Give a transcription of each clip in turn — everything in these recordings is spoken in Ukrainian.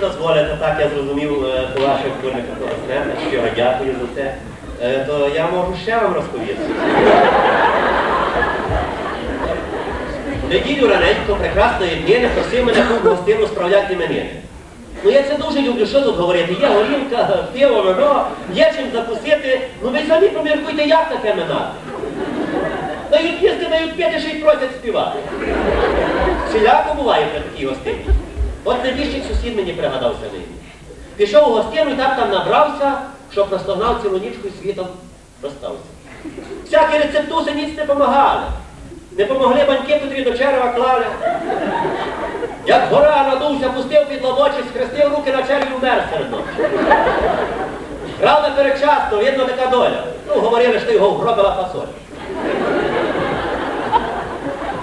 дозволите, так я зрозумів по ваших курниках колоснетах, щиро дякую за це. Е, То я можу ще вам розповісти. Неділю раненько прекрасної днини просив мене тут гостину справляти іменини. Ну я це дуже люблю, що тут говорити. Є горілка, пиво, вино, є чим закусити. Ну ви самі поміркуйте, як таке минати. Дають їсти, дають п'яти, ще й просять співати. Всіляко буває при такій гостині. От найбільший сусід мені пригадався нині. Пішов у гостину і так там набрався, щоб наслогнав цілу нічку і світом розстався. Всякі рецептуси ніц не помагали. Не помогли баньки, котрі до черева клали. Як гора надувся, пустив під лобочі, схрестив руки на черві умер серед ночі. Правда перечасно, видно така доля. Ну, говорили, що його вгробила фасоль.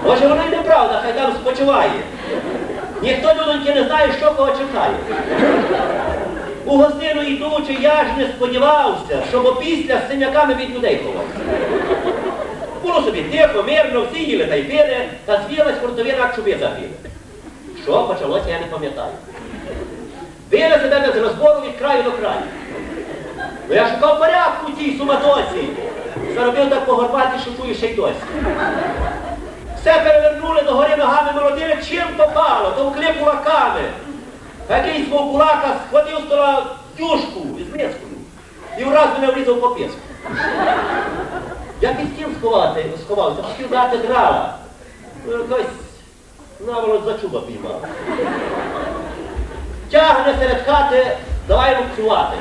Може, воно й неправда, хай там спочиває. Ніхто людоньки не знає, що кого чекає. У гостину йдучи, я ж не сподівався, щоб опісля з синяками від людей ховався. Було собі тихо, мирно, всі їли та й пили, та звілась фортовина чуби забили. Що почалося, я не пам'ятаю. Били себе без розбору від краю до краю. Ну я шукав порядку в тій суматоці. Заробив так по горбаті, що чую ще й досі. Все перевернули до гори ногами, молодили, чим попало, то вкли кулаками. Якийсь мов кулака схватив стола дюшку із мискою і враз мене врізав по піску. Я під стіл сховати, сховався, хотів дати драла. Ну, Якось наволоч за чуба піймав. Тягне серед хати, давай лупцювати.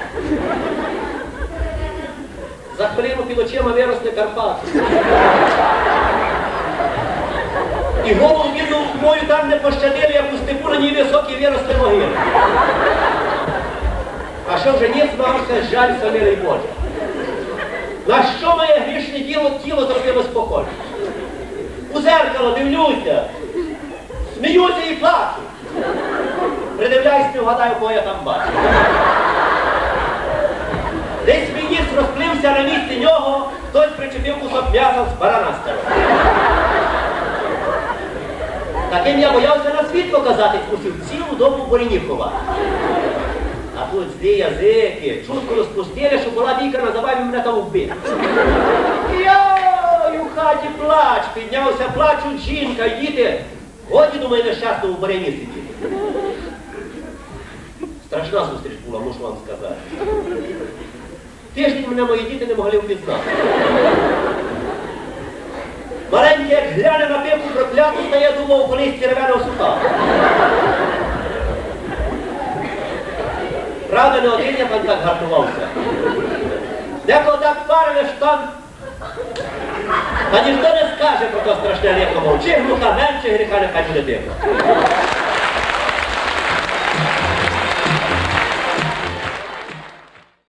За хвилину під очима виросли Карпати. І голову бідну мою там не пощадили, як у степу на ній високі виросли могили. А що вже ні змагався, жаль самілий Боже. На що моє грішне діло тіло зробилось похоже? У зеркало дивлюся, сміюся і плачу. Придивляюсь, не вгадаю, кого я там бачу. Десь міністр розплився на місці нього, хтось причепив кусок м'яса з барана старого. Таким я боявся на світ показати, мусив цілу добу в боріні ховати. А тут злі язики, чутко розпустили, що була бійка на забаві мене там вбити. Йой, у хаті плач, піднявся плачуть жінка, діти. Годі, думаю, нещасно в боріні сидіти. Страшна зустріч була, мушу вам сказати. Тиждень мене мої діти не могли впізнати. Маленький, як гляне на прокляту, стає, думав, колись червеного сука. Правда, не один я там так гартувався. Деколи так париш там. Та ніхто не скаже про то страшне лихо, чи глуха менше гріха нехай буде тихо.